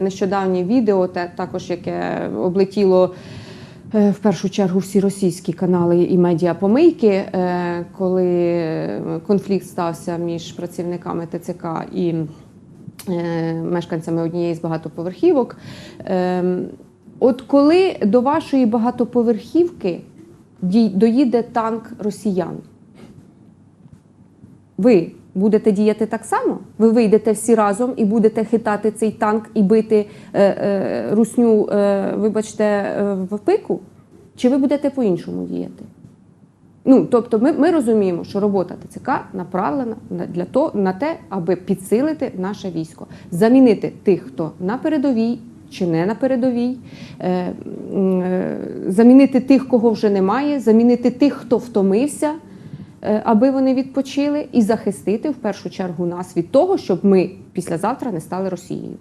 Нещодавнє відео, також яке облетіло е, в першу чергу всі російські канали і медіапомийки, е, коли конфлікт стався між працівниками ТЦК і е, мешканцями однієї з багатоповерхівок. Е, От коли до вашої багатоповерхівки доїде танк росіян, ви будете діяти так само? Ви вийдете всі разом і будете хитати цей танк і бити е, е, русню, е, вибачте, е, в пику? Чи ви будете по-іншому діяти? Ну, тобто, ми, ми розуміємо, що робота ТЦК направлена на- для того, на те, аби підсилити наше військо, замінити тих, хто на передовій чи не на передовій, е, е, замінити тих, кого вже немає, замінити тих, хто втомився, аби вони відпочили, і захистити в першу чергу нас від того, щоб ми післязавтра не стали Росією.